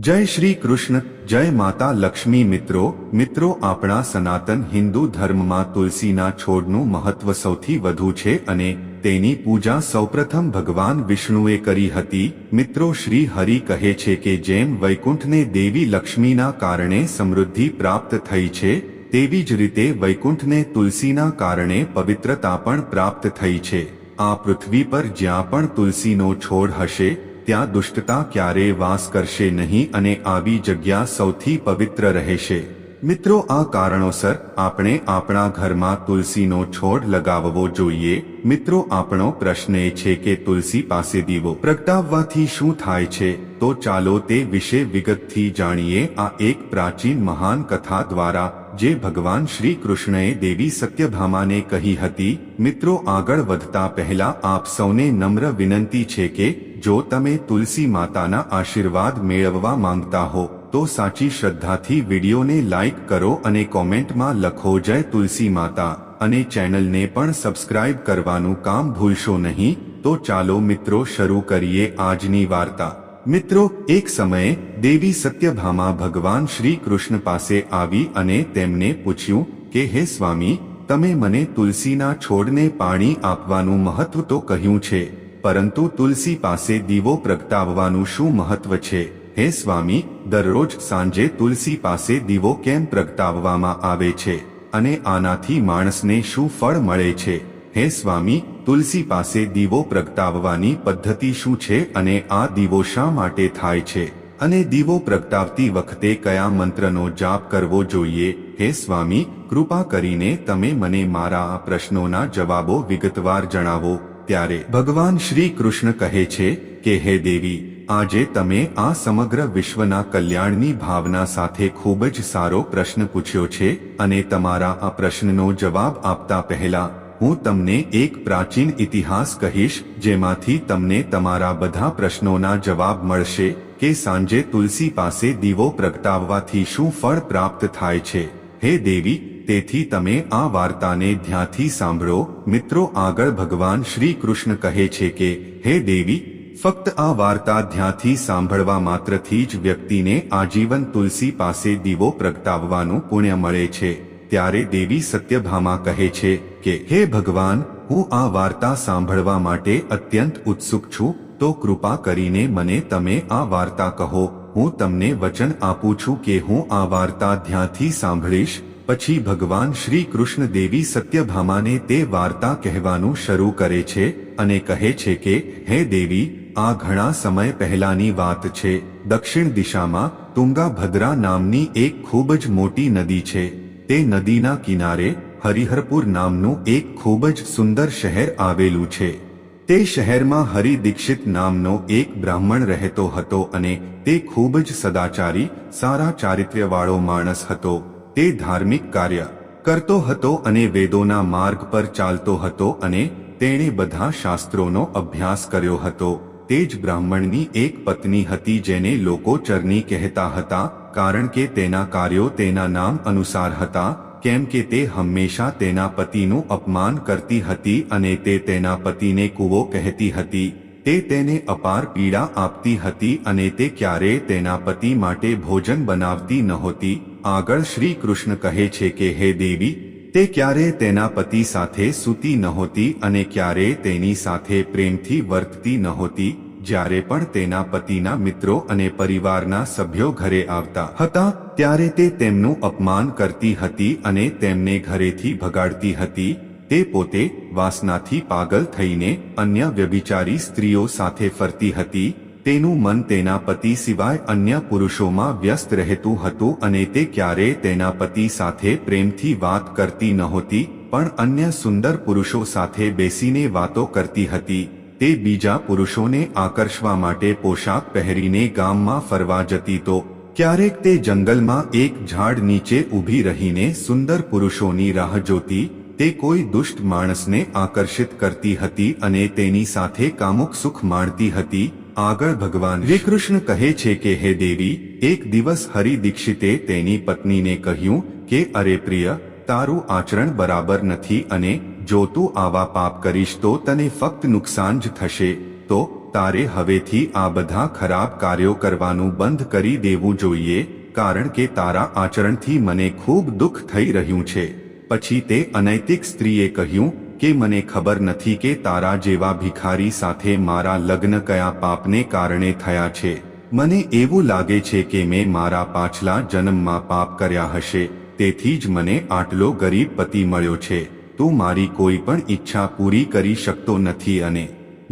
જય શ્રી કૃષ્ણ, જય માતા લક્ષ્મી મિત્રો. મિત્રો, આપણા સનાતન હિન્દુ ધર્મમાં તુલસીના છોડનું મહત્વ સૌથી વધુ છે અને તેની પૂજા સૌપ્રથમ ભગવાન વિષ્ણુએ કરી હતી. મિત્રો, શ્રી હરિ કહે છે કે જેમ વૈકુંઠને દેવી લક્ષ્મીના કારણે સમૃદ્ધિ પ્રાપ્ત થઈ છે, તેવી જ રીતે વૈકુંઠને તુલસીના કારણે પવિત્રતા પણ પ્રાપ્ત થઈ છે. આ પૃથ્વી પર જ્યાં પણ તુલસીનો છોડ હશે ત્યાં દુષ્ટતા ક્યારેય વાસ કરશે નહીં અને આવી જગ્યા સૌથી પવિત્ર રહેશે. મિત્રો, આ કારણોસર આપણે આપણા ઘરમાં તુલસીનો છોડ લગાવવો જોઈએ. મિત્રો, આપણો પ્રશ્ન એ છે કે તુલસી પાસે દીવો પ્રગટાવવાથી શું થાય છે? તો ચાલો તે વિશે વિગતથી જાણીએ. આ એક પ્રાચીન મહાન કથા દ્વારા જે ભગવાન શ્રી કૃષ્ણએ દેવી સત્યભામાને કહી હતી. મિત્રો, આગળ વધતા પહેલા આપ સૌને નમ્ર વિનંતી છે કે જો તમે તુલસી માતાના આશીર્વાદ મેળવવા માંગતા હો તો સાચી શ્રદ્ધાથી વિડીયોને લાઈક કરો અને કોમેન્ટમાં લખો જય તુલસી માતા અને ચેનલને પણ સબસ્ક્રાઇબ કરવાનું કામ ભૂલશો નહીં. તો ચાલો મિત્રો શરૂ કરીએ આજની વાર્તા. મિત્રો, એક સમયે દેવી સત્યભામા ભગવાન શ્રી કૃષ્ણ પાસે આવી અને તેમને પૂછ્યું કે, હે સ્વામી, તમે મને તુલસીના છોડને પાણી આપવાનું મહત્વ તો કહ્યું છે, પરંતુ તુલસી પાસે દીવો પ્રગટાવવાનું શું મહત્વ છે? હે સ્વામી દરરોજ સાંજે તુલસી પાસે દીવો કેમ પ્રગટાવવામાં આવે છે? અને આનાથી માણસને શું ફળ મળે છે? હે સ્વામી, તુલસી પાસે દીવો પ્રગટાવવાની પદ્ધતિ શું છે અને આ દીવો શા માટે થાય છે? અને દીવો પ્રગટાવતી વખતે કયા મંત્રનો જાપ કરવો જોઈએ? હે સ્વામી, કૃપા કરીને તમે મને મારા આ પ્રશ્નોના જવાબો વિગતવાર જણાવો. ત્યારે ભગવાન શ્રી કૃષ્ણ કહે છે કે, હે દેવી આજે તમે આ સમગ્ર વિશ્વના કલ્યાણની ભાવના સાથે ખૂબ જ સારો પ્રશ્ન પૂછ્યો છે અને તમારા આ પ્રશ્નનો જવાબ આપતા પહેલા, હું તમને એક પ્રાચીન ઇતિહાસ કહીશ, જેમાંથી તમને તમારા બધા પ્રશ્નોના જવાબ મળશે કે સાંજે તુલસી પાસે દીવો પ્રગટાવવાથી શું ફળ પ્રાપ્ત થાય છે. હે દેવી, તેથી તમે આ વાર્તાને ધ્યાનથી સાંભળો. મિત્રો, આગળ ભગવાન શ્રી કૃષ્ણ કહે છે કે, હે દેવી ફક્ત આ વાર્તા ધ્યાનથી સાંભળવા માત્રથી જ વ્યક્તિને આજીવન તુલસી પાસે દીવો પ્રગટાવવાનું પુણ્ય મળે છે. ત્યારે દેવી સત્યભામા કહે છે કે, હે ભગવાન, હું આ વાર્તા સાંભળવા માટે અત્યંત ઉત્સુક છું, તો કૃપા કરીને મને તમે આ વાર્તા કહો. હું તમને વચન આપું છું કે હું આ વાર્તા ધ્યાનથી સાંભળીશ. પછી ભગવાન શ્રી કૃષ્ણ દેવી સત્યભામાને તે વાર્તા કહેવાનું શરૂ કરે છે અને કહે છે કે, હે દેવી આ ઘણા સમય પહેલાની વાત છે. દક્ષિણ દિશામાં તુંગાભદ્રા નામની એક ખૂબ જ મોટી નદી છે. તે નદીના કિનારે હરિહરપુર નામનું એક ખૂબ જ સુંદર શહેર આવેલું છે. તે શહેરમાં હરિ દીક્ષિત નામનો એક બ્રાહ્મણ રહેતો હતો અને તે ખૂબ જ સદાચારી, સારા ચારિત્ર્યવાળો માણસ હતો. તે ધાર્મિક કાર્ય કરતો હતો અને વેદોના માર્ગ પર ચાલતો હતો અને તેણે બધા શાસ્ત્રોનો અભ્યાસ કર્યો હતો. તે જ બ્રાહ્મણની એક પત્ની હતી જેને લોકો ચરની કહેતા હતા, કારણ કે તેના કાર્યો તેના નામ અનુસાર હતા, કેમ કે તે હંમેશા તેના પતિનું અપમાન કરતી હતી અને તે તેના પતિને કૂવો કહેતી હતી. તે તેને અપાર પીડા આપતી હતી અને તે ક્યારેય તેના પતિ માટે ભોજન બનાવતી નહોતી. આગળ શ્રી કૃષ્ણ કહે છે કે, હે દેવી તે ક્યારે તેના પતિ સાથે સૂતી નહોતી અને ક્યારે તેની સાથે પ્રેમથી વર્તતી નહોતી, જ્યારે પણ તેના પતિના મિત્રો અને પરિવારના સભ્યો ઘરે આવતા હતા, ત્યારે તે તેમનું અપમાન કરતી હતી અને તેમને ઘરેથી ભગાડતી હતી, તે પોતે વાસનાથી પાગલ થઈને અન્ય વ્યભિચારી સ્ત્રીઓ સાથે ફરતી હતી તેનું મન તેના પતિ સિવાય અન્ય પુરુષોમાં વ્યસ્ત રહેતું હતું અને તે ક્યારેય તેના પતિ સાથે પ્રેમથી વાત કરતી નહોતી, પણ અન્ય સુંદર પુરુષો સાથે બેસીને વાતો કરતી હતી. તે બીજા પુરુષોને આકર્ષવા માટે પોશાક પહેરીને ગામમાં ફરવા જતી તો, ક્યારેક તે જંગલમાં એક ઝાડ નીચે ઊભી રહીને સુંદર પુરુષોની રાહ જોતી, તે કોઈ દુષ્ટ માણસને આકર્ષિત કરતી હતી અને તેની સાથે કામુક સુખ માણતી હતી. આગળ ભગવાન શ્રી કૃષ્ણ કહે છે કે, હે દેવી, એક દિવસ હરિ દીક્ષિતે તેની પત્નીને કહ્યું કે, અરે પ્રિય, તારું આચરણ બરાબર નથી અને જો તું આવા પાપ કરીશ તો તને ફક્ત નુકસાન જ થશે. તો તારે હવેથી આ બધા ખરાબ કાર્યો કરવાનું બંધ કરી દેવું જોઈએ, કારણ કે તારા આચરણથી મને ખૂબ દુઃખ થઈ રહ્યું છે. પછી તે અનૈતિક સ્ત્રીએ કહ્યું કે મને ખબર નથી કે તારા જેવા ભિખારી સાથે મારા લગ્ન કયા પાપને કારણે થયા છે. મને એવું લાગે છે કે મેં મારા પાછલા જન્મમાં પાપ કર્યા હશે, તેથી જ મને આટલો ગરીબ પતિ મળ્યો છે. તું મારી કોઈ પણ ઈચ્છા પૂરી કરી શકતો નથી અને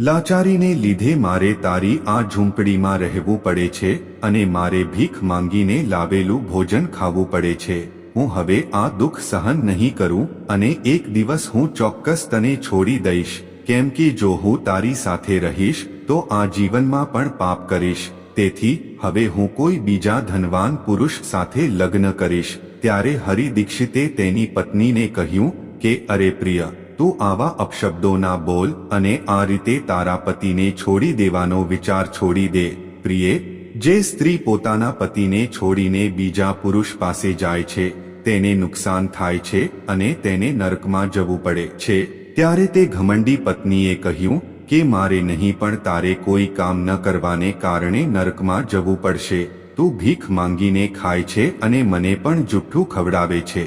લાચારીને લીધે મારે તારી આ ઝૂંપડીમાં રહેવું પડે છે અને મારે ભીખ માંગીને લાવેલું ભોજન ખાવું પડે છે. હું હવે આ દુઃખ સહન નહીં કરું અને એક દિવસ હું ચોક્કસ તને છોડી દઈશ. કેમ કે જો હું તારી સાથે રહીશ, તો આ જીવનમાં પણ પાપ કરીશ. તેથી, હવે હું કોઈ બીજા ધનવાન પુરુષ સાથે લગ્ન કરીશ. ત્યારે હરિ દીક્ષિતે તેની પત્નીને કહ્યું કે, અરે પ્રિય, તું આવા અપશબ્દો ના બોલ અને આ રીતે તારા પતિને છોડી દેવાનો વિચાર છોડી દે. પ્રિય જે સ્ત્રી પોતાના પતિને છોડીને બીજા પુરુષ પાસે જાય છે, તેને નુકસાન થાય છે અને તેને નરકમાં જવું પડે છે. ત્યારે તે ઘમંડી પત્નીએ કહ્યું કે, મારે નહીં પણ તારે કોઈ કામ ન કરવાને કારણે નરકમાં જવું પડશે. તું ભીખ માંગીને ખાય છે અને મને પણ જુઠ્ઠું ખવડાવે છે.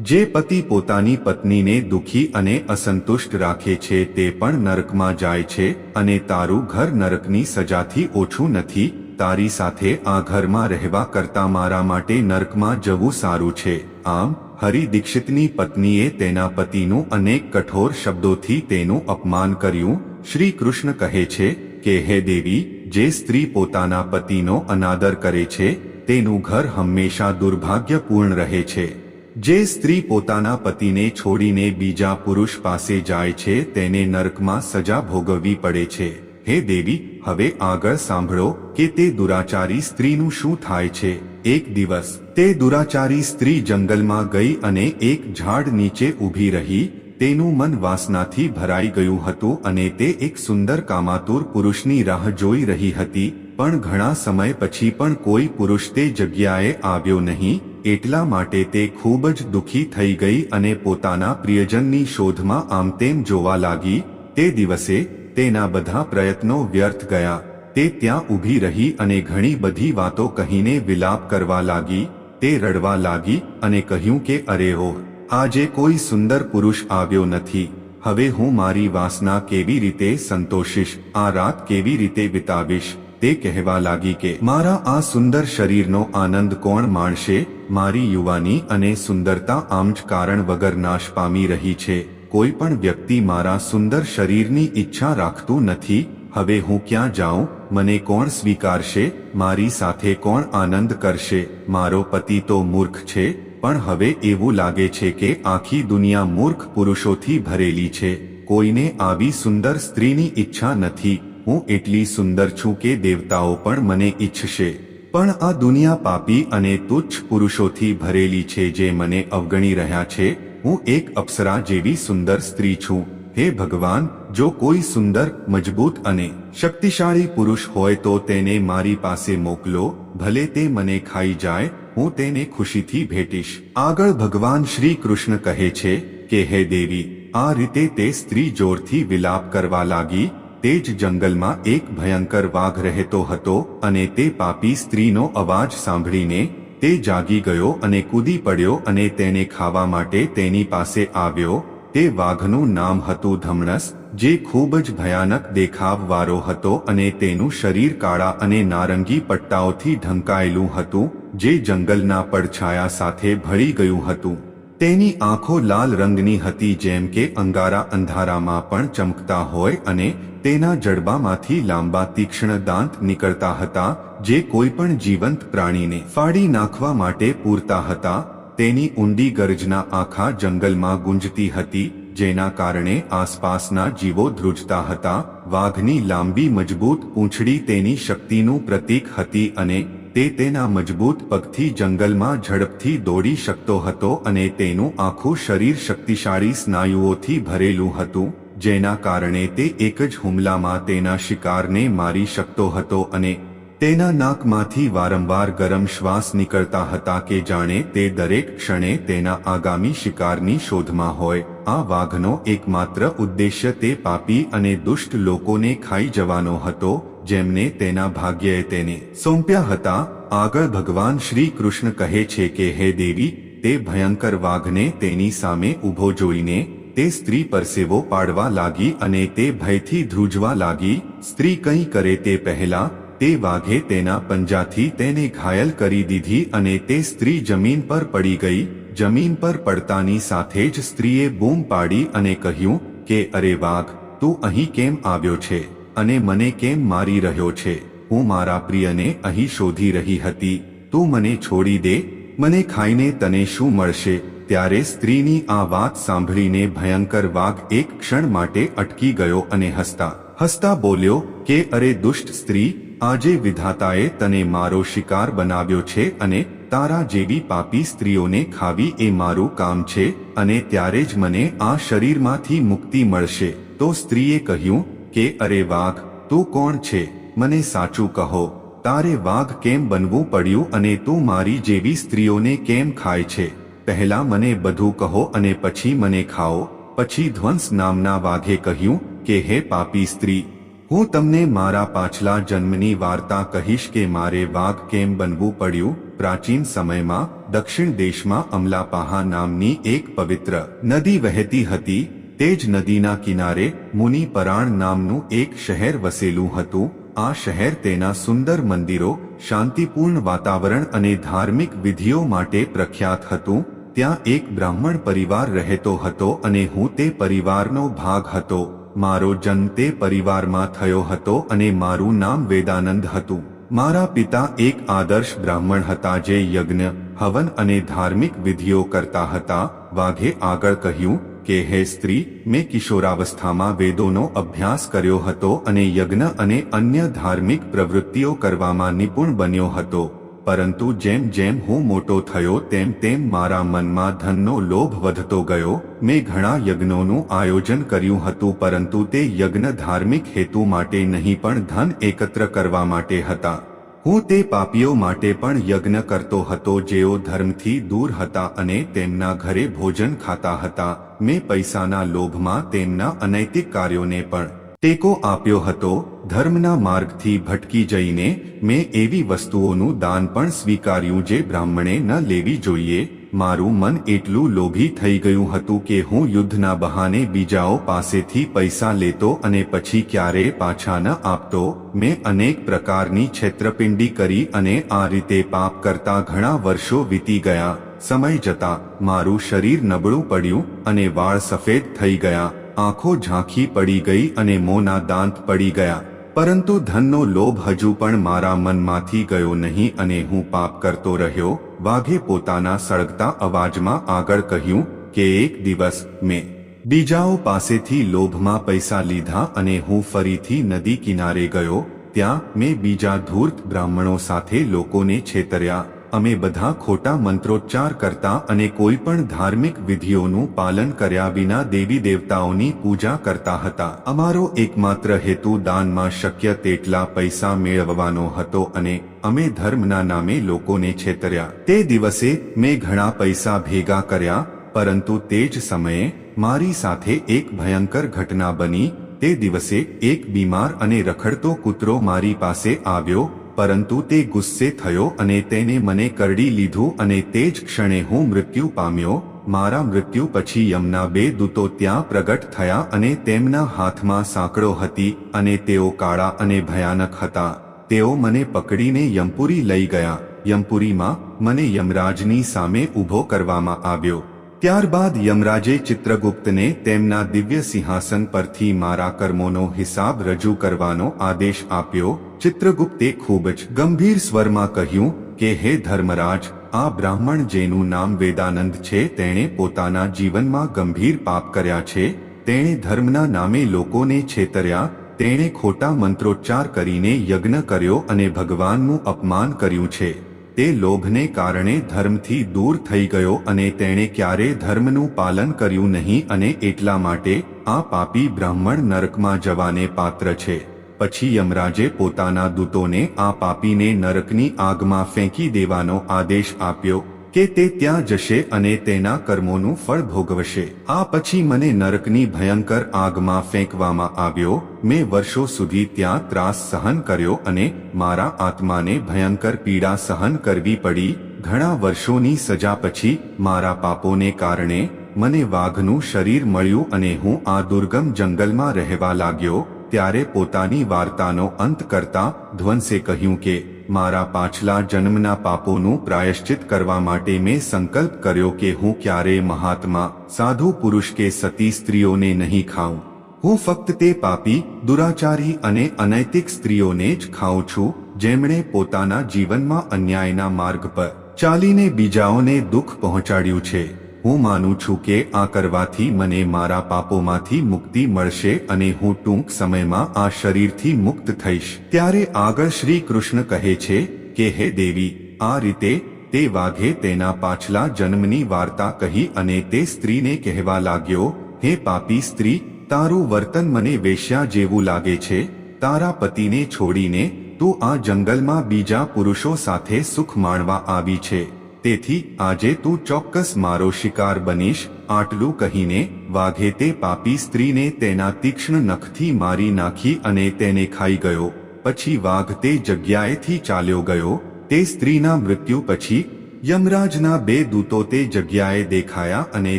જે પતિ પોતાની પત્નીને દુખી અને અસંતુષ્ટ રાખે છે, તે પણ નરકમાં જાય છે અને તારું ઘર નરકની સજાથી ઓછું નથી તારી સાથે આ ઘરમાં રહેવા કરતા મારા માટે નર્કમાં જવું સારું છે. આમ, હરિ દીક્ષિતની પત્નીએ તેના પતિનું અનેક કઠોર શબ્દોથી તેનું અપમાન કર્યું. શ્રી કૃષ્ણ કહે છે કે, હે દેવી, જે સ્ત્રી પોતાના પતિનો અનાદર કરે છે, તેનું ઘર હંમેશા દુર્ભાગ્યપૂર્ણ રહે છે. જે સ્ત્રી પોતાના પતિને છોડીને બીજા પુરુષ પાસે જાય છે, તેને નર્કમાં સજા ભોગવવી પડે છે. હે દેવી, હવે આગળ સાંભળો કે તે દુરાચારી સ્ત્રીનું શું થાય છે. એક દિવસ, તે દુરાચારી સ્ત્રી જંગલમાં ગઈ અને એક ઝાડ નીચે ઊભી રહી, તેનું મન વાસનાથી ભરાઈ ગયું હતું અને તે એક સુંદર કામાતુર પુરુષની રાહ જોઈ રહી હતી, પણ ઘણા સમય પછી પણ કોઈ પુરુષ તે જગ્યાએ આવ્યો નહીં, એટલા માટે તે ખૂબ જ દુઃખી થઈ ગઈ અને પોતાના પ્રિયજનની શોધમાં આમતેમ જોવા લાગી. તે દિવસે તેના બધા પ્રયત્નો વ્યર્થ ગયા. તે ત્યાં ઊભી રહી અને ઘણી બધી વાતો કહીને વિલાપ કરવા લાગી, તે રડવા લાગી અને કહ્યું કે, અરે હો આજે કોઈ સુંદર પુરુષ આવ્યો નથી. હવે હું મારી વાસના કેવી રીતે સંતોષીશ, આ રાત કેવી રીતે વિતાવીશ? તે કહેવા લાગી કે, મારા આ સુંદર શરીરનો આનંદ કોણ માણશે? મારી યુવાની અને સુંદરતા આમ જ કારણ વગર નાશ પામી રહી છે. કોઈ પણ વ્યક્તિ મારા સુંદર શરીરની ઈચ્છા રાખતું નથી, હવે હું ક્યાં જાઉં, મને કોણ સ્વીકારશે, મારી સાથે કોણ આનંદ કરશે, મારો પતિ તો મૂર્ખ છે, પણ હવે એવું લાગે છે કે આખી દુનિયા મૂર્ખ પુરુષોથી ભરેલી છે, કોઈને આવી સુંદર સ્ત્રીની ઈચ્છા નથી, હું એટલી સુંદર છું કે દેવતાઓ પણ મને ઈચ્છશે. પણ આ દુનિયા પાપી અને તુચ્છ પુરુષોથી ભરેલી છે જે મને અવગણી રહ્યા છે હું એક અપ્સરા જેવી સુંદર સ્ત્રી છું. હે ભગવાન, જો કોઈ સુંદર, મજબૂત અને શક્તિશાળી પુરુષ હોય તો તેને મારી પાસે મોકલો. ભલે તે મને ખાઈ જાય, હું તેને ખુશીથી ભેટીશ. આગળ ભગવાન શ્રી કૃષ્ણ કહે છે કે, હે દેવી, આ રીતે તે સ્ત્રી જોરથી વિલાપ કરવા લાગી. તે જ જંગલમાં એક ભયંકર વાઘ રહેતો હતો અને તે પાપી સ્ત્રીનો અવાજ સાંભળીને તે જાગી ગયો અને કૂદી પડ્યો અને તેને ખાવા માટે તેની પાસે આવ્યો. તે વાઘનું નામ હતું ધમણસ, જે ખૂબ જ ભયાનક દેખાવવાળો હતો અને તેનું શરીર કાળા અને નારંગી પટ્ટાઓથી ઢંકાયેલું હતું, જે જંગલના પડછાયા સાથે ભળી ગયું હતું. તેની આંખો લાલ રંગની હતી જેમ કે અંગારા અંધારામાં પણ ચમકતા હોય અને તેના જડબામાંથી લાંબા તીક્ષ્ણ દાંત નીકળતા હતા, જે કોઈ પણ જીવંત પ્રાણીને ફાડી નાખવા માટે પૂરતા હતા. તેની ઊંડી ગરજના આખા જંગલમાં ગુંજતી હતી, જેના કારણે આસપાસના જીવો ધ્રુજતા હતા. વાઘની લાંબી મજબૂત પૂંછડી તેની શક્તિનું પ્રતીક હતી અને તે તેના મજબૂત પગથી જંગલમાં ઝડપથી દોડી શકતો હતો અને તેનું આખું શરીર શક્તિશાળી સ્નાયુઓથી ભરેલું હતું, જેના કારણે તે એક જ હુમલામાં તેના શિકારને મારી શકતો હતો અને તેના નાકમાંથી વારંવાર ગરમ શ્વાસ નીકળતા હતા કે જાણે તે દરેક ક્ષણે તેના આગામી શિકારની શોધમાં હોય. આ વાઘનો એકમાત્ર ઉદ્દેશ્ય તે પાપી અને દુષ્ટ લોકોને ખાઈ જવાનો હતો જેમને તેના ભાગ્યએ તેને સોંપ્યા હતા, આગળ ભગવાન શ્રી કૃષ્ણ કહે છે કે, હે દેવી, તે ભયંકર વાઘને તેની સામે ઊભો જોઈને તે સ્ત્રી પરસેવો પાડવા લાગી અને તે ભયથી ધ્રુજવા લાગી. સ્ત્રી કંઈ કરે તે પહેલા, તે વાઘે તેના પંજાથી તેને ઘાયલ કરી દીધી અને તે સ્ત્રી જમીન પર પડી ગઈ. જમીન પર પડતાની સાથે જ સ્ત્રીએ બૂમ પાડી અને કહ્યું કે, અરે વાઘ, તું અહીં કેમ આવ્યો છે? અને મને કેમ મારી રહ્યો છે? હું મારા પ્રિયને અહીં શોધી રહી હતી. તું મને છોડી દે. મને ખાઈને તને શું મળશે? ત્યારે સ્ત્રીની આ વાત સાંભળીને ભયંકર વાઘ એક ક્ષણ માટે અટકી ગયો અને હસતા હસતા બોલ્યો કે, અરે દુષ્ટ સ્ત્રી, આજે વિધાતાએ તને મારો શિકાર બનાવ્યો છે અને તારા જેવી પાપી સ્ત્રીઓને ખાવી એ મારું કામ છે અને ત્યારે જ મને આ શરીરમાંથી મુક્તિ મળશે. તો સ્ત્રીએ કહ્યું કે અરે વાઘ, તું કોણ છે? મને સાચું કહો, તારે વાઘ કેમ બનવું પડ્યું અને તું મારી જેવી સ્ત્રીઓને કેમ ખાય છે? પહેલા મને બધું કહો અને પછી મને ખાઓ. પછી ધ્વંસ નામના વાઘે કહ્યું કે, હે પાપી સ્ત્રી, હું તમને મારા પાછલા જન્મની વાર્તા કહીશ કે મારે વાઘ કેમ બનવું પડ્યું? પ્રાચીન સમયમાં દક્ષિણ દેશમાં અમલાપાહા નામની એક પવિત્ર નદી વહેતી હતી. તે જ નદીના કિનારે મુનિપરાણ નામનું એક શહેર વસેલું હતું. આ શહેર તેના સુંદર મંદિરો, શાંતિપૂર્ણ વાતાવરણ અને ધાર્મિક વિધિઓ માટે પ્રખ્યાત હતું. ત્યાં એક બ્રાહ્મણ પરિવાર રહેતો હતો અને હું તે પરિવારનો ભાગ હતો. મારો જન્મ તે પરિવારમાં થયો હતો અને મારું નામ વેદાનંદ હતું. મારા પિતા એક આદર્શ બ્રાહ્મણ હતા જે યજ્ઞ, હવન અને ધાર્મિક વિધિઓ કરતા હતા. વાઘે આગળ કહ્યું કે, હે સ્ત્રી, મેં કિશોરાવસ્થામાં વેદોનો અભ્યાસ કર્યો હતો અને યજ્ઞ અને અન્ય ધાર્મિક પ્રવૃત્તિઓ કરવામાં નિપુણ બન્યો હતો. પરંતુ જેમ જેમ હું મોટો થયો, તેમ તેમ મારા મનમાં ધનનો લોભ વધતો ગયો. મેં ઘણા યજ્ઞોનું આયોજન કર્યું હતું, પરંતુ તે યજ્ઞ ધાર્મિક હેતુ માટે નહીં, પણ ધન એકત્ર કરવા માટે હતા. હું તે પાપીઓ માટે પણ યજ્ઞ કરતો હતો, જેઓ ધર્મથી દૂર હતા અને તેમના ઘરે ભોજન ખાતા હતા. મેં પૈસાના લોભમાં તેમના અનૈતિક કાર્યોને પણ ટેકો આપ્યો હતો, ધર્મના માર્ગથી ભટકી જઈને મેં એવી વસ્તુઓનું દાન પણ સ્વીકાર્યું જે બ્રાહ્મણે ન લેવી જોઈએ. મારું મન એટલું લોભી થઈ ગયું હતું કે હું યુદ્ધના બહાને બીજાઓ પાસેથી પૈસા લેતો અને પછી ક્યારેય પાછા ન આપતો. મેં અનેક પ્રકારની છેતરપિંડી કરી અને આ રીતે પાપ કરતા ઘણા વર્ષો વીતી ગયા. સમય જતા મારું શરીર નબળું પડ્યું અને વાળ સફેદ થઈ ગયા. આંખો ઝાંખી પડી ગઈ અને મોંના દાંત પડી ગયા. પરંતુ ધનનો લોભ હજુ પણ મારા મનમાંથી ગયો નહીં અને હું પાપ કરતો રહ્યો. વાઘે પોતાના સળગતા અવાજમાં આગળ કહ્યું કે એક દિવસ મેં બીજાઓ પાસેથી લોભમાં પૈસા લીધા અને હું ફરીથી નદી કિનારે ગયો. ત્યાં મેં બીજા ધૂર્ત બ્રાહ્મણો સાથે લોકોને છેતર્યા. અમે બધા ખોટા મંત્રોચ્ચાર કરતા અને કોઈ પણ ધાર્મિક વિધિઓનું પાલન કર્યા વિના દેવી દેવતાઓની પૂજા કરતા હતા. અમારો એકમાત્ર હેતુ દાનમાં શક્ય તેટલા પૈસા મેળવવાનો હતો અને અમે ધર્મના નામે લોકોને છેતર્યા. તે દિવસે મેં ઘણા પૈસા ભેગા કર્યા, પરંતુ તે જ સમયે મારી સાથે એક ભયંકર ઘટના બની. તે દિવસે એક બીમાર અને રખડતો કૂતરો મારી પાસે આવ્યો પરંતુ તે ગુસ્સે થયો અને તેને મને કરડી લીધું અને તે જ ક્ષણે હું મૃત્યુ પામ્યો. મારા મૃત્યુ પછી યમના બે દૂતો ત્યાં પ્રગટ થયા અને તેમના હાથમાં સાંકળો હતી અને તેઓ કાળા અને ભયાનક હતા. તેઓ મને પકડીને યમપુરી લઈ ગયા. યમપુરીમાં મને યમરાજની સામે ઊભો કરવામાં આવ્યો. ત્યારબાદ યમરાજે ચિત્રગુપ્તને તેમના દિવ્ય સિંહાસન પરથી મારા કર્મોનો હિસાબ રજૂ કરવાનો આદેશ આપ્યો. ચિત્રગુપ્તે ખૂબ જ ગંભીર સ્વરમાં કહ્યું કે, હે ધર્મરાજ, આ બ્રાહ્મણ જેનું નામ વેદાનંદ છે, તેણે પોતાના જીવનમાં ગંભીર પાપ કર્યા છે. તેણે ધર્મના નામે લોકોને છેતર્યા. તેણે ખોટા મંત્રોચ્ચાર કરીને યજ્ઞ કર્યો અને ભગવાનનું અપમાન કર્યું છે. તે લોભને કારણે ધર્મથી દૂર થઈ ગયો અને તેણે ક્યારે ધર્મનું પાલન કર્યું નહીં અને એટલા માટે આ પાપી બ્રાહ્મણ નરકમાં જવાને પાત્ર છે. પછી યમરાજે પોતાના દૂતોને આ પાપીને નરકની આગમાં ફેંકી દેવાનો આદેશ આપ્યો. કે તે ત્યાં જશે અને તેના કર્મોનું ફળ ભોગવશે. આ પછી મને નરકની ભયંકર આગમાં ફેંકવામાં આવ્યો. મેં વર્ષો સુધી ત્યાં ત્રાસ સહન કર્યો અને મારા આત્માને ભયંકર પીડા સહન કરવી પડી. ઘણા વર્ષોની સજા પછી મારા પાપોને કારણે મને વાઘનું શરીર મળ્યું અને હું આ દુર્ગમ જંગલમાં રહેવા લાગ્યો. ત્યારે પોતાની વાર્તાનો અંત કરતા ધ્વંસે કહ્યું કે મારા પાછલા જન્મના પાપોનું પ્રાયશ્ચિત કરવા માટે મેં સંકલ્પ કર્યો કે હું ક્યારેય મહાત્મા, સાધુ પુરુષ કે સતી સ્ત્રીઓને નહીં ખાઉં. હું ફક્ત તે પાપી, દુરાચારી અને અનૈતિક સ્ત્રીઓને જ ખાઉં છું, જેમણે પોતાના જીવનમાં અન્યાયના માર્ગ પર ચાલીને બીજાઓને દુઃખ પહોંચાડ્યું છે. હું માનું છું કે આ કરવાથી મને મારા પાપોમાંથી મુક્તિ મળશે અને હું ટૂંક સમયમાં આ શરીરથી મુક્ત થઈશ. ત્યારે આગળ શ્રી કૃષ્ણ કહે છે કે, હે દેવી, આ રીતે તે વાઘે તેના પાછલા જન્મની વાર્તા કહી અને તે સ્ત્રીને કહેવા લાગ્યો, હે પાપી સ્ત્રી, તારું વર્તન મને વેશ્યા જેવું લાગે છે. તારા પતિને છોડીને તું આ જંગલમાં બીજા પુરુષો સાથે સુખ માણવા આવી છે. તેથી આજે તું ચોક્કસ મારો શિકાર બનીશ, આટલું કહીને, વાઘે તે પાપી સ્ત્રીને તેના તીક્ષ્ણ નખથી મારી નાખી અને તેને ખાઈ ગયો. પછી વાઘ તે જગ્યાએથી ચાલ્યો ગયો. તે સ્ત્રીના મૃત્યુ પછી, યમરાજના બે દૂતો તે જગ્યાએ દેખાયા અને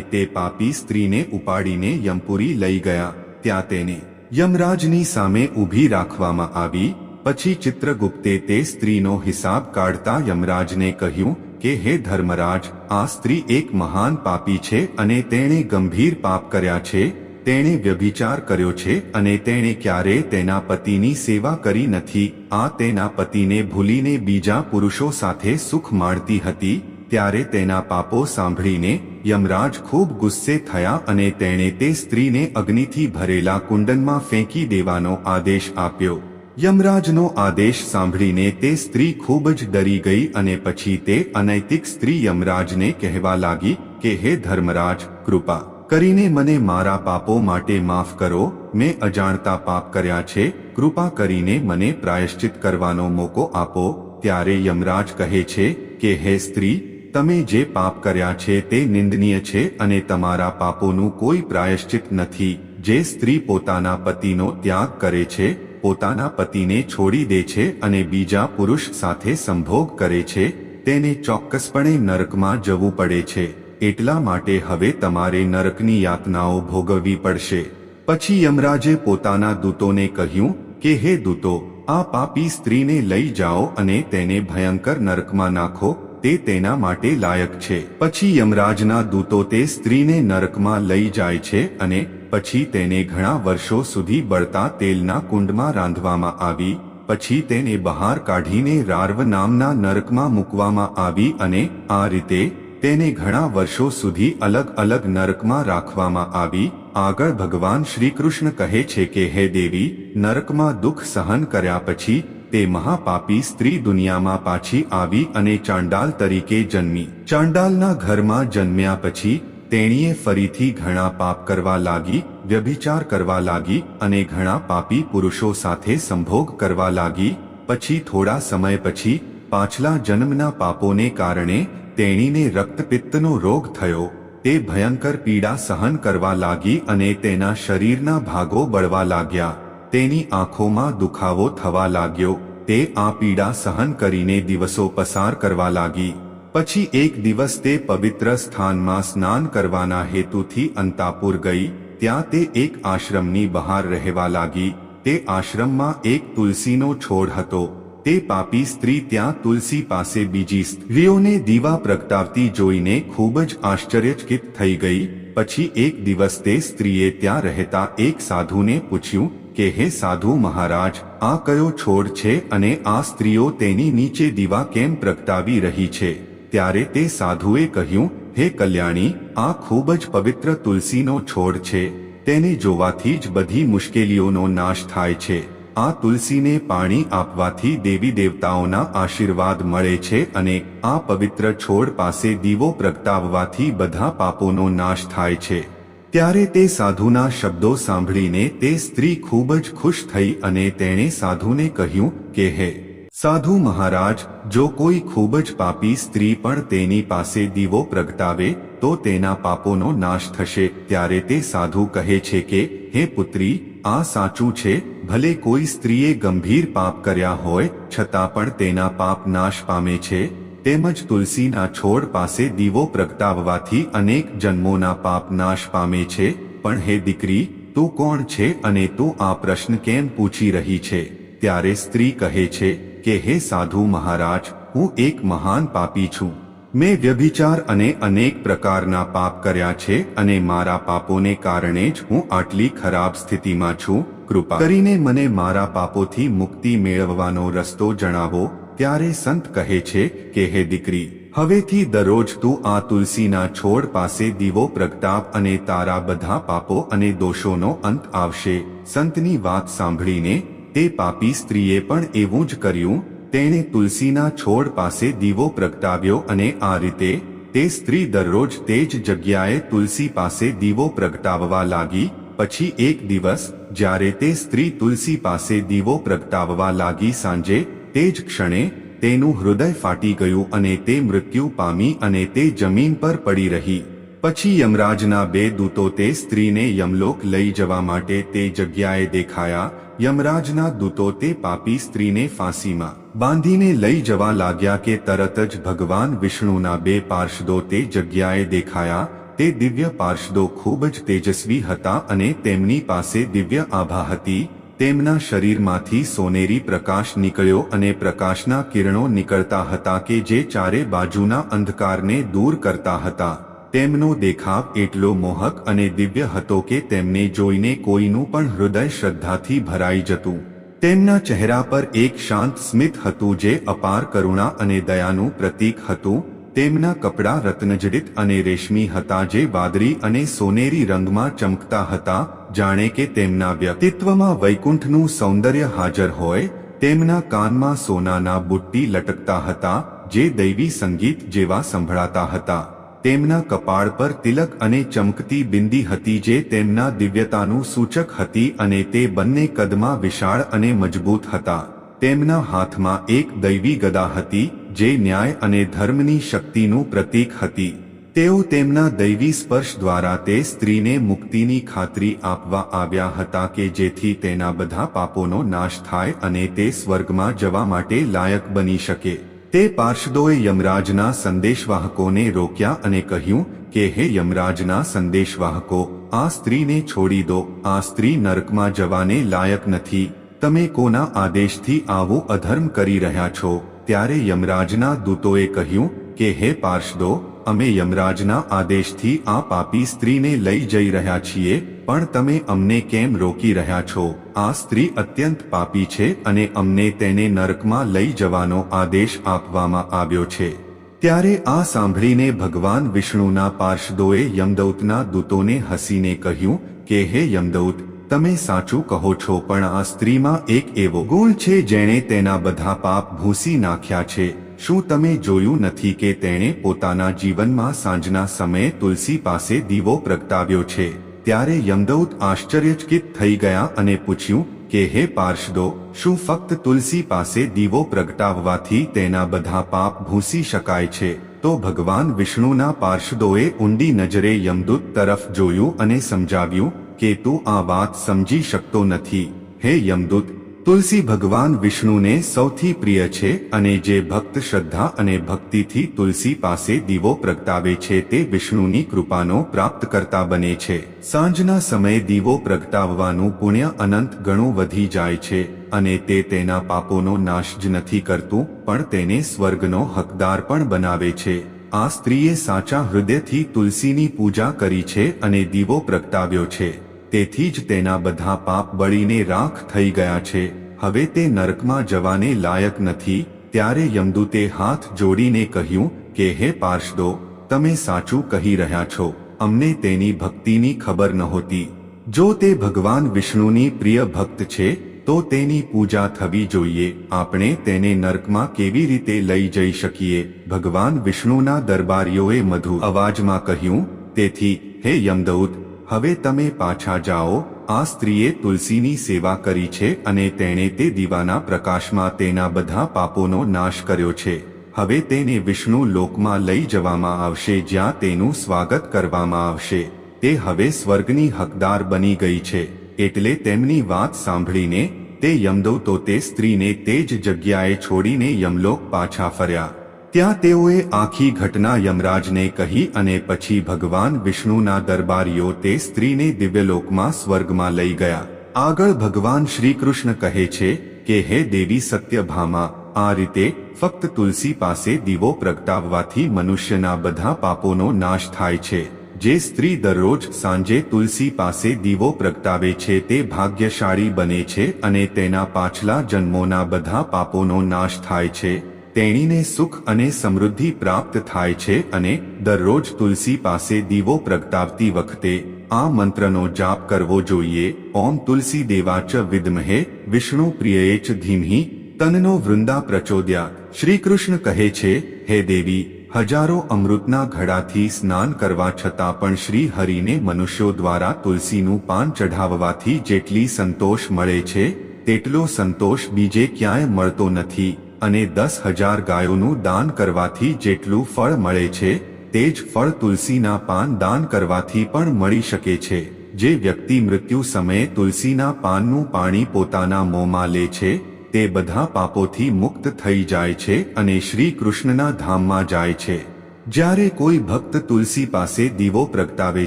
તે પાપી સ્ત્રીને ઉપાડીને યમપુરી લઈ ગયા. ત્યાં તેને યમરાજની સામે ઊભી રાખવામાં આવી. પછી ચિત્રગુપ્તે તે સ્ત્રીનો હિસાબ કાઢતા યમરાજને કહ્યું કે હે ધર્મરાજ, આ સ્ત્રી એક મહાન પાપી છે અને તેણે ગંભીર પાપ કર્યા છે, તેણે વ્યભિચાર કર્યો છે અને તેણે ક્યારે તેના પતિની સેવા કરી નથી, આ તેના પતિને ભૂલીને બીજા પુરુષો સાથે સુખ માણતી હતી, ત્યારે તેના પાપો સાંભળીને યમરાજ ખૂબ ગુસ્સે થયા અને તેણે તે સ્ત્રીને અગ્નિથી ભરેલા કુંડનમાં ફેંકી દેવાનો આદેશ આપ્યો. યમરાજનો આદેશ સાંભળીને તે સ્ત્રી ખૂબ જ ડરી ગઈ અને પછી તે અનૈતિક સ્ત્રી યમરાજને કહેવા લાગી કે, હે ધર્મરાજ, કૃપા કરીને મને મારા પાપો માટે માફ કરો. મેં અજાણતા પાપ કર્યા છે. કૃપા કરીને મને પ્રાયશ્ચિત કરવાનો મોકો આપો. ત્યારે યમરાજ કહે છે કે, હે સ્ત્રી, તમે જે પાપ કર્યા છે તે નિંદનીય છે અને તમારા પાપોનું કોઈ પ્રાયશ્ચિત નથી. જે સ્ત્રી પોતાના પતિનો ત્યાગ કરે છે પોતાના પતિને છોડી દે છે અને બીજા પુરુષ સાથે સંભોગ કરે છે, તેને ચોક્કસપણે નરકમાં જવું પડે છે. એટલા માટે હવે તમારે નરકની યાતનાઓ ભોગવવી પડશે. પછી યમરાજે પોતાના દૂતોને કહ્યું કે, હે દૂતો, આ પાપી સ્ત્રીને લઈ જાઓ અને તેને ભયંકર નરકમાં નાખો તે તેના માટે લાયક છે. પછી યમરાજના દૂતો તે સ્ત્રીને નરકમાં લઈ જાય છે અને પછી તેને ઘણા વર્ષો સુધી બળતા તેલના કુંડમાં રાંધવામાં આવી, પછી તેને બહાર કાઢીને રાર્વ નામના નરકમાં મૂકવામાં આવી અને આ રીતે તેને ઘણા વર્ષો સુધી અલગ અલગ નરકમાં રાખવામાં આવી. આગળ ભગવાન શ્રી કૃષ્ણ કહે છે કે, હે દેવી, નરકમાં દુઃખ સહન કર્યા પછી તે મહાપાપી સ્ત્રી દુનિયામાં પાછી આવી અને ચાંડાલ તરીકે જન્મી. ચાંડાલના ઘરમાં જન્મ્યા પછી તેણીએ ફરીથી ઘણા પાપ કરવા લાગી, વ્યભિચાર કરવા લાગી અને ઘણા પાપી પુરુષો સાથે સંભોગ કરવા લાગી. પછી થોડા સમય પછી પાછલા જન્મના પાપોને કારણે તેણીને રક્તપિત્તનો રોગ થયો. તે ભયંકર પીડા સહન કરવા લાગી અને તેના શરીરના ભાગો બળવા લાગ્યા. તેની આંખોમાં દુખાવો થવા લાગ્યો. તે આ પીડા સહન કરીને દિવસો પસાર કરવા લાગી. પછી એક દિવસ તે પવિત્ર સ્થાનમાં સ્નાન કરવાના હેતુથી અંતાપુર ગઈ. ત્યાં તે એક આશ્રમની બહાર રહેવા લાગી. તે આશ્રમમાં એક તુલસીનો છોડ હતો. તે પાપી સ્ત્રી ત્યાં તુલસી પાસે બીજી સ્ત્રીઓને દીવા પ્રગટાવતી જોઈને ખૂબ જ આશ્ચર્યચકિત થઈ ગઈ. પછી એક દિવસ તે સ્ત્રીએ ત્યાં રહેતા એક સાધુને પૂછ્યું કે હે સાધુ મહારાજ, આ કયો છોડ છે અને આ સ્ત્રીઓ તેની નીચે દીવા કેમ પ્રગટાવી રહી છે? ત્યારે તે સાધુએ કહ્યું, હે કલ્યાણી, આ ખૂબ જ પવિત્ર તુલસીનો છોડ છે. તેને જોવાથી જ બધી મુશ્કેલીઓનો નાશ થાય છે. આ તુલસીને પાણી આપવાથી દેવી દેવતાઓના આશીર્વાદ મળે છે અને આ પવિત્ર છોડ પાસે દીવો પ્રગટાવવાથી બધા પાપોનો નાશ થાય છે. ત્યારે તે સાધુના શબ્દો સાંભળીને તે સ્ત્રી ખૂબ જ ખુશ થઈ અને તેણે સાધુને કહ્યું કે, હે સાધુ મહારાજ, જો કોઈ ખૂબ જ પાપી સ્ત્રી પણ તેની પાસે દીવો પ્રગટાવે, તો તેના પાપોનો નાશ થશે. ત્યારે તે સાધુ કહે છે કે, હે પુત્રી, આ સાચું છે, ભલે કોઈ સ્ત્રીએ ગંભીર પાપ કર્યા હોય, છતાં પણ તેના પાપ નાશ પામે છે. તેમજ તુલસીના છોડ પાસે દીવો પ્રગટાવવાથી અનેક જન્મોના પાપ નાશ પામે છે, પણ હે દીકરી, તું કોણ છે અને તું આ પ્રશ્ન કેમ પૂછી રહી છે? ત્યારે સ્ત્રી કહે છે કે, હે સાધુ મહારાજ, હું એક મહાન પાપી છું. મેં વ્યભિચાર અને અનેક પ્રકારના પાપ કર્યા છે અને મારા પાપોને કારણે જ હું આટલી ખરાબ સ્થિતિમાં છું. કૃપા કરીને મને મારા પાપોથી મુક્તિ મેળવવાનો રસ્તો જણાવો. ત્યારે સંત કહે છે કે, હે દીકરી, હવેથી દરરોજ તું આ તુલસીના છોડ પાસે દીવો પ્રગટાવ અને તારા બધા પાપો અને દોષોનો અંત આવશે. સંતની વાત સાંભળીને તે પાપી સ્ત્રીએ પણ એવું જ કર્યું. તેણે તુલસીના છોડ પાસે દીવો પ્રગટાવ્યો અને આ રીતે તે સ્ત્રી દરરોજ તે જ જગ્યાએ તુલસી પાસે દીવો પ્રગટાવવા લાગી. પછી એક દિવસ, જ્યારે તે સ્ત્રી તુલસી પાસે દીવો પ્રગટાવવા લાગી સાંજે તે જ ક્ષણે તેનું હૃદય ફાટી ગયું અને તે મૃત્યુ પામી અને તે જમીન પર પડી રહી. પછી યમરાજના બે દૂતો તે સ્ત્રીને યમલોક લઈ જવા માટે તે જગ્યાએ દેખાયા. યમરાજના દૂતો તે પાપી સ્ત્રીને ફાંસીમાં બાંધીને લઈ જવા લાગ્યા કે તરત જ ભગવાન વિષ્ણુના બે પાર્ષદો તે જગ્યાએ દેખાયા. તે દિવ્ય પાર્ષદો ખૂબ જ તેજસ્વી હતા અને તેમની પાસે દિવ્ય આભા હતી. તેમના શરીરમાંથી સોનેરી પ્રકાશ નીકળ્યો અને પ્રકાશના કિરણો નીકળતા હતા કે જે ચારે બાજુના અંધકારને દૂર કરતા હતા. તેમનો દેખાવ એટલો મોહક અને દિવ્ય હતો કે તેમને જોઈને કોઈનું પણ હૃદય શ્રદ્ધાથી ભરાઈ જતું. તેમના ચહેરા પર એક શાંત સ્મિત હતું જે અપાર કરુણા અને દયાનું પ્રતીક હતું. તેમના કપડાં રત્નજડિત અને રેશમી હતા જે વાદળી અને સોનેરી રંગમાં ચમકતા હતા. જાણે કે તેમના વ્યક્તિત્વમાં વૈકુંઠનું સૌંદર્ય હાજર હોય, તેમના કાનમાં સોનાના બુટ્ટી લટકતા હતા, જે દૈવી સંગીત જેવા સંભળાતા હતા. તેમના કપાળ પર તિલક અને ચમકતી બિંદી હતી જે તેમના દિવ્યતાનું સૂચક હતી અને તે બંને કદમાં વિશાળ અને મજબૂત હતા. તેમના હાથમાં એક દૈવી ગદા હતી, જે ન્યાય અને ધર્મની શક્તિનું પ્રતીક હતી. તેઓ તેમના દૈવી સ્પર્શ દ્વારા તે સ્ત્રીને મુક્તિની ખાતરી આપવા આવ્યા હતા કે જેથી તેના બધા પાપોનો નાશ થાય અને તે સ્વર્ગમાં જવા માટે લાયક બની શકે. તે પાર્ષદોએ યમરાજના સંદેશવાહકોને રોક્યા અને કહ્યું કે, હે યમરાજના સંદેશવાહકો, આ સ્ત્રીને છોડી દો. આ સ્ત્રી નરકમાં જવાને લાયક નથી. તમે કોના આદેશથી આવો અધર્મ કરી રહ્યા છો? ત્યારે યમરાજના દૂતોએ કહ્યું, કે હે પાર્ષદો, અમે યમરાજના આદેશથી આ પાપી સ્ત્રીને લઈ જઈ રહ્યા છીએ, પણ તમે અમને કેમ રોકી રહ્યા છો? આ સ્ત્રી અત્યંત પાપી છે અને અમને તેને નરકમાં લઈ જવાનો આદેશ આપવામાં આવ્યો છે. ત્યારે આ સાંભળીને ભગવાન વિષ્ણુના પાર્ષદોએ યમદૌતના દૂતોને હસીને કહ્યું, કે હે યમદૌત તમે સાચું કહો છો, પણ આ સ્ત્રીમાં એક એવો ગુણ છે જેણે તેના બધા પાપ ભૂસી નાખ્યા છે. શું તમે જોયું નથી કે તેણે પોતાના જીવનમાં સાંજના સમયે તુલસી પાસે દીવો પ્રગટાવ્યો છે? ત્યારે યમદૌત આશ્ચર્યચકિત થઈ ગયા અને પૂછ્યું, કે હે પાર્ષદો, શું ફક્ત તુલસી પાસે દીવો પ્રગટાવવાથી તેના બધા પાપ ભૂસી શકાય છે? તો ભગવાન વિષ્ણુના પાર્ષદોએ ઊંડી નજરે યમદૂત તરફ જોયું અને સમજાવ્યું કે તું આ વાત સમજી શકતો નથી. હે યમદૂત, તુલસી ભગવાન વિષ્ણુને સૌથી પ્રિય છે અને જે ભક્ત શ્રદ્ધા અને ભક્તિથી તુલસી પાસે દીવો પ્રગટાવે છે તે વિષ્ણુની કૃપાનો પ્રાપ્ત કરતા બને છે. સાંજના સમયે દીવો પ્રગટાવવાનું પુણ્ય અનંત ગણું વધી જાય છે અને તે તેના પાપોનો નાશ જ નથી કરતું, પણ તેને સ્વર્ગનો હકદાર પણ બનાવે છે. આ સ્ત્રીએ સાચા હૃદયથી તુલસીની પૂજા કરી છે અને દીવો પ્રગટાવ્યો છે. તેથી જ તેના બધા પાપ બળીને રાખ થઈ ગયા છે. હવે તે નરકમાં જવાને લાયક નથી. ત્યારે યમદૂતે હાથ જોડીને કહ્યું, કે હે પાર્ષદો, તમે સાચું કહી રહ્યા છો. અમને તેની ભક્તિની ખબર નહોતી. જો તે ભગવાન વિષ્ણુની પ્રિય ભક્ત છે, તો તેની પૂજા થવી જોઈએ. આપણે તેને નર્કમાં કેવી રીતે લઈ જઈ શકીએ? ભગવાન વિષ્ણુના દરબારીઓએ મધુ અવાજમાં કહ્યું, તેથી, હે યમદૌત હવે તમે પાછા જાઓ, આ સ્ત્રીએ તુલસીની સેવા કરી છે અને તેણે તે દીવાના પ્રકાશમાં તેના બધા પાપોનો નાશ કર્યો છે. હવે તેને વિષ્ણુ લોકમાં લઈ જવામાં આવશે જ્યાં તેનું સ્વાગત કરવામાં આવશે. તે હવે સ્વર્ગની હકદાર બની ગઈ છે. એટલે તેમની વાત સાંભળીને તે યમદૂતો તે સ્ત્રીને તે જ જગ્યાએ છોડીને યમલોક પાછા ફર્યા. ત્યાં તેઓએ આખી ઘટના યમરાજને કહી અને પછી ભગવાન વિષ્ણુના દરબારીઓ તે સ્ત્રીને દિવ્યલોકમાં સ્વર્ગમાં લઈ ગયા. આગળ ભગવાન શ્રી કૃષ્ણ કહે છે કે, હે દેવી સત્યભામા, આ રીતે ફક્ત તુલસી પાસે દીવો પ્રગટાવવાથી મનુષ્યના બધા પાપોનો નાશ થાય છે. જે સ્ત્રી દરરોજ સાંજે તુલસી પાસે દીવો પ્રગટાવે છે તે ભાગ્યશાળી બને છે અને તેના પાછલા જન્મોના બધા પાપોનો નાશ થાય છે. તેણીને સુખ અને સમૃદ્ધિ પ્રાપ્ત થાય છે અને દરરોજ તુલસી પાસે દીવો પ્રગટાવતી વખતે આ મંત્રનો જાપ કરવો જોઈએ. ઓમ તુલસી દેવાચ વિદ્મહે વિષ્ણુ પ્રિયે ચ ધીમહિ તનનો વૃંદા પ્રચોદ્યા. શ્રીકૃષ્ણ કહે છે, હે દેવી, હજારો અમૃતના ઘડાથી સ્નાન કરવા છતાં પણ શ્રી હરિને મનુષ્યો દ્વારા તુલસીનું પાન ચઢાવવાથી જેટલી સંતોષ મળે છે, તેટલો સંતોષ બીજે ક્યાંય મળતો નથી. અને દસ હજાર ગાયોનું દાન કરવાથી જેટલું ફળ મળે છે, તે જ ફળ તુલસીના પાન દાન કરવાથી પણ મળી શકે છે. જે વ્યક્તિ મૃત્યુ સમયે તુલસીના પાનનું પાણી પોતાના મોંમાં લે છે, તે બધા પાપોથી મુક્ત થઈ જાય છે અને શ્રી કૃષ્ણના ધામમાં જાય છે. જ્યારે કોઈ ભક્ત તુલસી પાસે દીવો પ્રગટાવે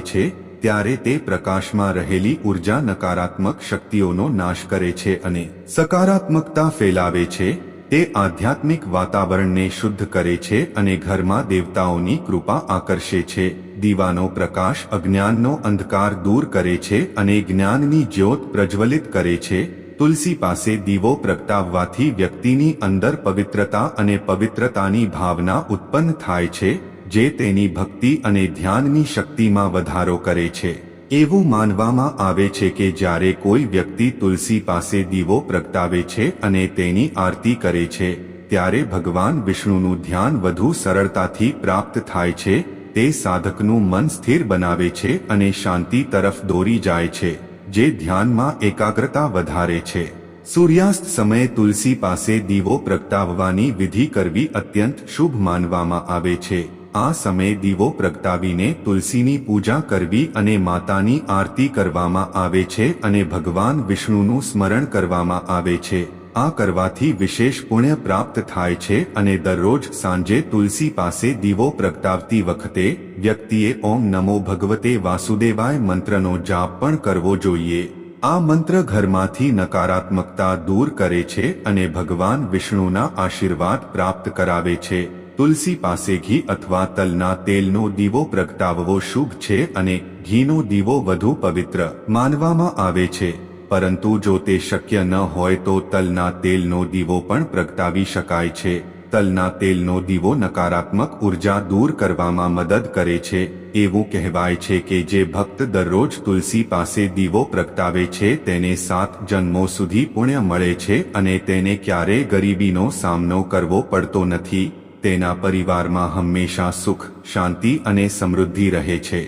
છે, ત્યારે તે પ્રકાશમાં રહેલી ઊર્જા નકારાત્મક શક્તિઓનો નાશ કરે છે અને સકારાત્મકતા ફેલાવે છે તે આધ્યાત્મિક વાતાવરણને શુદ્ધ કરે છે અને ઘરમાં દેવતાઓની કૃપા આકર્ષે છે. દીવાનો પ્રકાશ અજ્ઞાનનો અંધકાર દૂર કરે છે અને જ્ઞાનની જ્યોત પ્રજ્વલિત કરે છે. તુલસી પાસે દીવો પ્રગટાવવાથી વ્યક્તિની અંદર પવિત્રતા અને પવિત્રતાની ભાવના ઉત્પન્ન થાય છે, જે તેની ભક્તિ અને ધ્યાનની શક્તિમાં વધારો કરે છે. એવું માનવામાં આવે છે કે જ્યારે કોઈ વ્યક્તિ તુલસી પાસે દીવો પ્રગટાવે છે અને તેની આરતી કરે છે, ત્યારે ભગવાન વિષ્ણુનું ધ્યાન વધુ સરળતાથી પ્રાપ્ત થાય છે, તે સાધકનું મન સ્થિર બનાવે છે અને શાંતિ તરફ દોરી જાય છે, જે ધ્યાનમાં એકાગ્રતા વધારે છે. સૂર્યાસ્ત સમયે તુલસી પાસે દીવો પ્રગટાવવાની વિધિ કરવી અત્યંત શુભ માનવામાં આવે છે. આ સમયે દીવો પ્રગટાવીને તુલસીની પૂજા કરવી અને માતાની આરતી કરવામાં આવે છે અને ભગવાન વિષ્ણુનું સ્મરણ કરવામાં આવે છે. આ કરવાથી વિશેષ પુણ્ય પ્રાપ્ત થાય છે અને દરરોજ સાંજે તુલસી પાસે દીવો પ્રગટાવતી વખતે વ્યક્તિએ ઓમ નમો ભગવતે વાસુદેવાય મંત્રનો જાપ પણ કરવો જોઈએ. આ મંત્ર ઘરમાંથી નકારાત્મકતા દૂર કરે છે અને ભગવાન વિષ્ણુના આશીર્વાદ પ્રાપ્ત કરાવે છે. તુલસી પાસે ઘી અથવા તલના તેલનો દીવો પ્રગટાવવો શુભ છે અને ઘીનો દીવો વધુ પવિત્ર માનવામાં આવે છે. પરંતુ જો તે શક્ય ન હોય તો તલના તેલનો દીવો પણ પ્રગટાવી શકાય છે. તલના તેલનો દીવો નકારાત્મક ઊર્જા દૂર કરવામાં મદદ કરે છે. એવું કહેવાય છે કે જે ભક્ત દરરોજ તુલસી પાસે દીવો પ્રગટાવે છે તેને સાત જન્મો સુધી પુણ્ય મળે છે અને તેને ક્યારેય ગરીબીનો સામનો કરવો પડતો નથી. તેના પરિવારમાં હંમેશા સુખ, શાંતિ અને સમૃદ્ધિ રહે છે.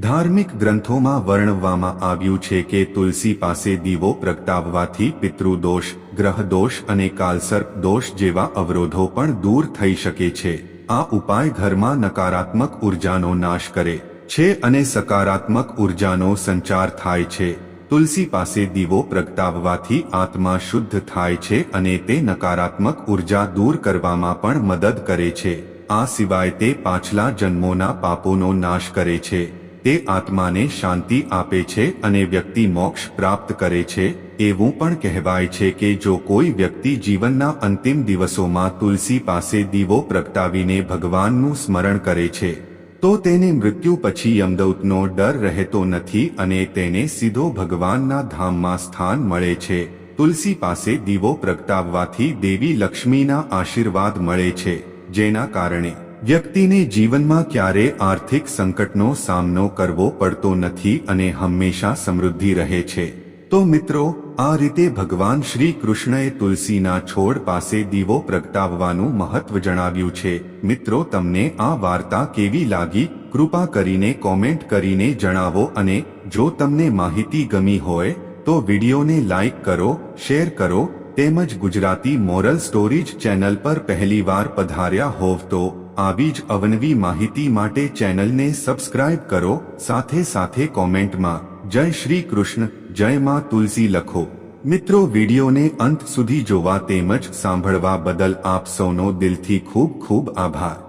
ધાર્મિક ગ્રંથોમાં વર્ણવવામાં આવ્યું છે કે તુલસી પાસે દીવો પ્રગટાવવાથી પિતૃદોષ ગ્રહદોષ અને કાલસર્પ દોષ જેવા અવરોધો પણ દૂર થઈ શકે છે. આ ઉપાય ઘરમાં નકારાત્મક ઉર્જાનો નાશ કરે છે અને સકારાત્મક ઉર્જાનો સંચાર થાય છે. તુલસી પાસે દીવો પ્રગટાવવાથી આત્મા શુદ્ધ થાય છે અને તે નકારાત્મક ઊર્જા દૂર કરવામાં પણ મદદ કરે છે. આ સિવાય તે પાછલા જન્મોના પાપોનો નાશ કરે છે. તે આત્માને શાંતિ આપે છે અને વ્યક્તિ મોક્ષ પ્રાપ્ત કરે છે. એવું પણ કહેવાય છે કે જો કોઈ વ્યક્તિ જીવનના અંતિમ દિવસોમાં તુલસી પાસે દીવો પ્રગટાવીને ભગવાનનું સ્મરણ કરે છે તો તેને મૃત્યુ પછી યમદૌતનો ડર રહેતો નથી અને તેને સીધો ભગવાનના ધામમાં સ્થાન મળે છે. તુલસી પાસે દીવો પ્રગટાવવાથી દેવી લક્ષ્મીના આશીર્વાદ મળે છે, જેના કારણે વ્યક્તિને જીવનમાં ક્યારે આર્થિક સંકટનો સામનો કરવો પડતો નથી અને હંમેશા સમૃદ્ધિ રહે છે. તો મિત્રો, આ રીતે ભગવાન શ્રી કૃષ્ણએ તુલસીના છોડ પાસે દીવો પ્રગટાવવાનું મહત્વ જણાવ્યું છે. મિત્રો, તમને આ વાર્તા કેવી લાગી? કૃપા કરીને કોમેન્ટ કરીને જણાવો અને જો તમને માહિતી ગમી હોય, તો વિડીયોને લાઈક કરો, શેર કરો, તેમજ ગુજરાતી મોરલ સ્ટોરીજ ચેનલ પર પહેલીવાર પધાર્યા હોવ તો, આવી જ અવનવી માહિતી માટે ચેનલને સબસ્ક્રાઇબ કરો, સાથે સાથે કોમેન્ટમાં જય શ્રી કૃષ્ણ, જય માં તુલસી લખો. મિત્રો, વિડીયોને અંત સુધી જોવા તેમજ સાંભળવા બદલ આપ સૌનો દિલથી ખૂબ ખૂબ આભાર.